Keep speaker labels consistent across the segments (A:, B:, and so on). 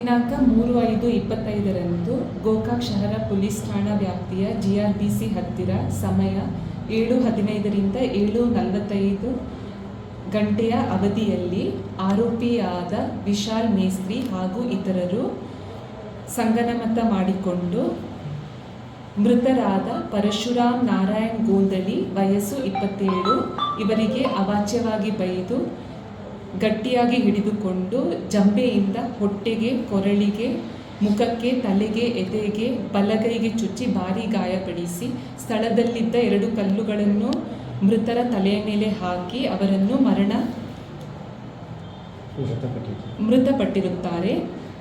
A: ದಿನಾಂಕ ಮೂರು ಐದು ಇಪ್ಪತ್ತೈದರಂದು ಗೋಕಾಕ್ ಶಹರ ಪೊಲೀಸ್ ಠಾಣಾ ವ್ಯಾಪ್ತಿಯ ಜಿಆರ್ಬಿಸಿ ಹತ್ತಿರ ಸಮಯ ಏಳು ಹದಿನೈದರಿಂದ ಏಳು ನಲವತ್ತೈದು ಗಂಟೆಯ ಅವಧಿಯಲ್ಲಿ ಆರೋಪಿಯಾದ ವಿಶಾಲ್ ಮೇಸ್ತ್ರಿ ಹಾಗೂ ಇತರರು ಸಂಗನಮತ ಮಾಡಿಕೊಂಡು ಮೃತರಾದ ಪರಶುರಾಮ್ ನಾರಾಯಣ್ ಗೋಂದಳಿ ವಯಸ್ಸು ಇಪ್ಪತ್ತೇಳು, ಇವರಿಗೆ ಅವಾಚ್ಯವಾಗಿ ಬೈದು ಗಟ್ಟಿಯಾಗಿ ಹಿಡಿದುಕೊಂಡು ಜಂಬೆಯಿಂದ ಹೊಟ್ಟೆಗೆ ಕೊರಳಿಗೆ ಮುಖಕ್ಕೆ ತಲೆಗೆ ಎದೆಗೆ ಬಲಗೈಗೆ ಚುಚ್ಚಿ ಭಾರಿ ಗಾಯಪಡಿಸಿ ಸ್ಥಳದಲ್ಲಿದ್ದ ಎರಡು ಕಲ್ಲುಗಳನ್ನು ಮೃತರ ತಲೆಯ ಮೇಲೆ ಹಾಕಿ ಅವರನ್ನು ಮರಣ ಮೃತಪಟ್ಟಿರುತ್ತಾರೆ.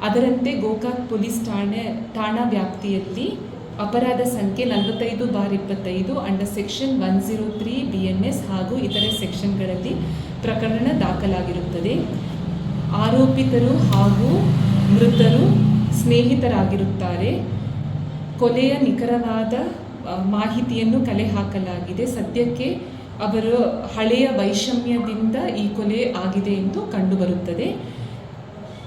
A: ಅದರಂತೆ ಗೋಕಾಕ್ ಪೊಲೀಸ್ ಠಾಣೆ ಠಾಣಾ ವ್ಯಾಪ್ತಿಯಲ್ಲಿ ಅಪರಾಧ ಸಂಖ್ಯೆ ನಲವತ್ತೈದು ಬಾರ್ ಇಪ್ಪತ್ತೈದು, under section one zero three B N S ಹಾಗೂ ಇತರೆ ಸೆಕ್ಷನ್ಗಳಲ್ಲಿ ಪ್ರಕರಣ ದಾಖಲಾಗಿರುತ್ತದೆ. ಆರೋಪಿತರು ಹಾಗೂ ಮೃತರು ಸ್ನೇಹಿತರಾಗಿರುತ್ತಾರೆ. ಕೊಲೆಯ ನಿಖರವಾದ ಮಾಹಿತಿಯನ್ನು ಕಲೆ ಹಾಕಲಾಗಿದೆ. ಸದ್ಯಕ್ಕೆ ಅವರು ಹಳೆಯ ವೈಷಮ್ಯದಿಂದ ಈ ಕೊಲೆ ಆಗಿದೆ ಎಂದು ಕಂಡುಬರುತ್ತದೆ.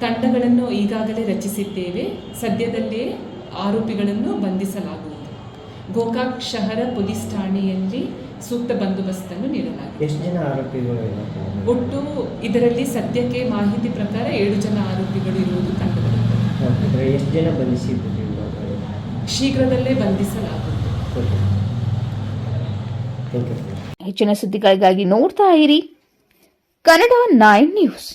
A: ತಂಡಗಳನ್ನು ಈಗಾಗಲೇ ರಚಿಸಿದ್ದೇವೆ. ಸದ್ಯದಲ್ಲೇ ಆರೋಪಿಗಳನ್ನು ಬಂಧಿಸಲಾಗುವುದು. ಗೋಕಾಕ್ ಶಹರ ಪೊಲೀಸ್ ಠಾಣೆಯಲ್ಲಿ ಸೂಕ್ತ ಬಂದೋಬಸ್ತನ್ನು ನೀಡಲಾಗಿದೆ.
B: ಎಷ್ಟು ಜನ ಆರೋಪಿಗಳು?
A: ಒಟ್ಟು ಇದರಲ್ಲಿ ಸದ್ಯಕ್ಕೆ ಮಾಹಿತಿ ಪ್ರಕಾರ ಏಳು ಜನ ಆರೋಪಿಗಳು ಇರುವುದು ಕಂಡುಬರುತ್ತದೆ.
B: ಎಷ್ಟು ಜನ ಬಂಧಿಸಿದ್ದು
A: ಶೀಘ್ರದಲ್ಲೇ ಬಂಧಿಸಲಾಗುವುದು.
C: ಹೆಚ್ಚಿನ ಸುದ್ದಿಗಳಿಗಾಗಿ ನೋಡ್ತಾ ಇರಿ. Kannada nine news.